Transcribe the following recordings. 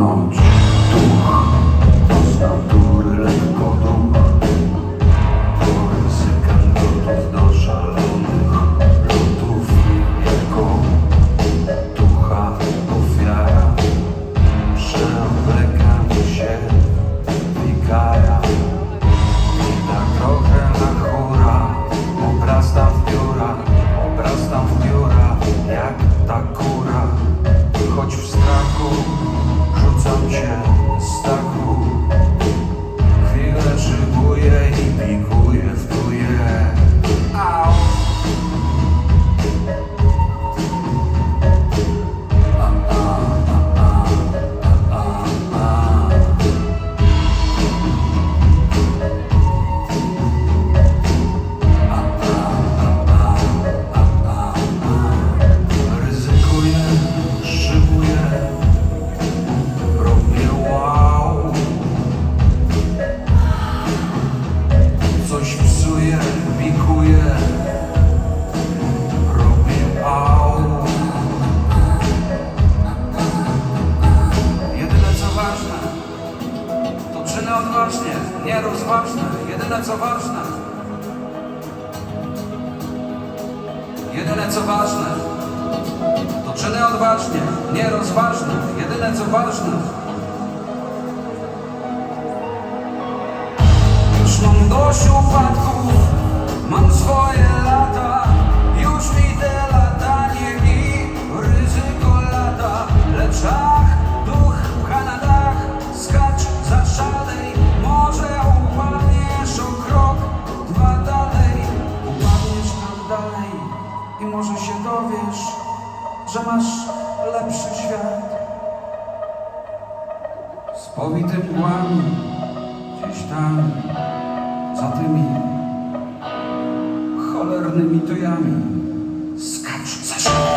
płonąć. Duch Został dury lekko duch Porysykan lotów do szalonych lotów Jako ducha ofiara. Przewlekam się. rozważna, jedyne co ważne. Jedyne co ważne, to czyny odważnie, nierozważne, jedyne co ważne. Już mam dość upadków, mam swoje że masz lepszy świat. Spowite mgłami, gdzieś tam, za tymi cholernymi tujami, skacz za.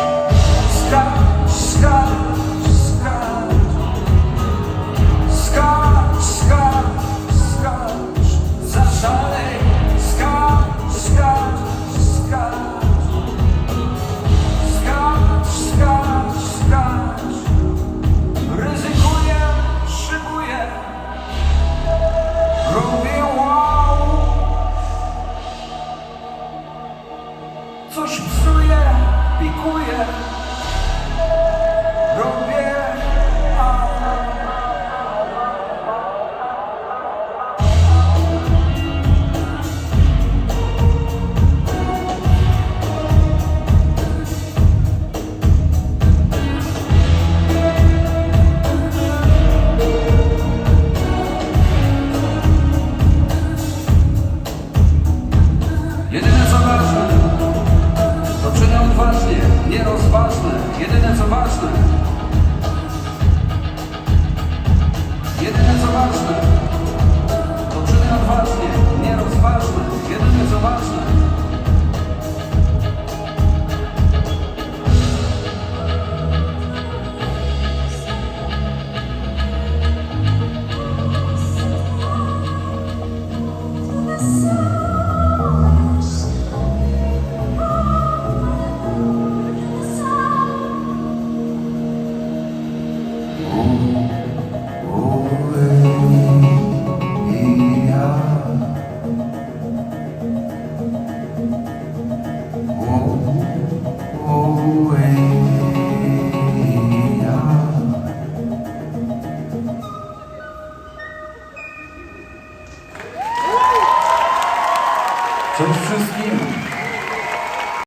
Twarz Cześć wszystkim.